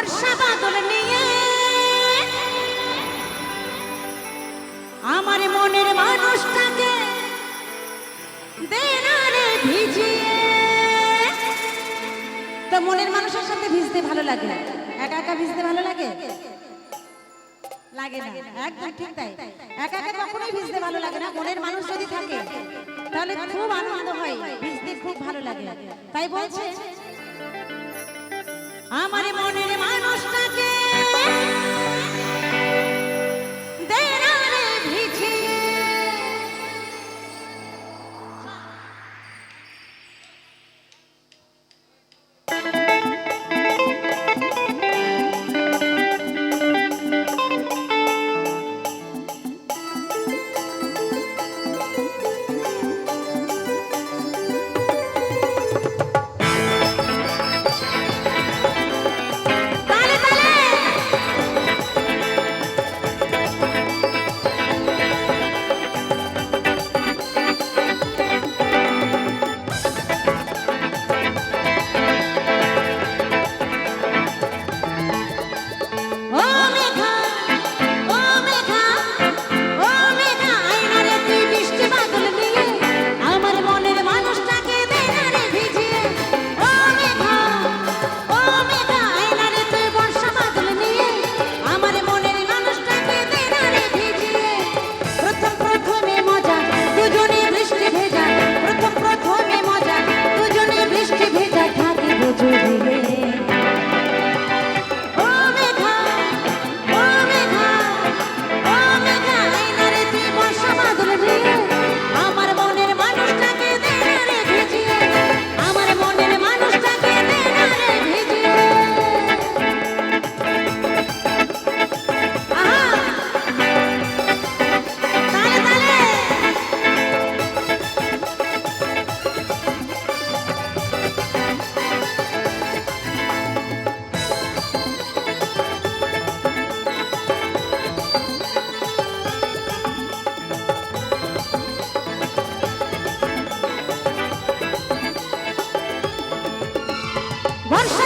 বর্ষা বাদল নিয়ে আমার মনের মানুষটাকে দে ভিজিয়ে। তো মনের মানুষের সাথে ভিজতে ভালো লাগে? একা একা ভিজতে ভালো লাগে? লাগে না। একদম ঠিক তাই। একা একা কখনোই ভিজতে ভালো লাগে না। মনের মানুষ যদি থাকে, তাহলে খুব আনন্দ হয়। ভিজতে খুব ভালো লাগে। তাই বলছে আমার মনের মানুষটাকে বর্ষা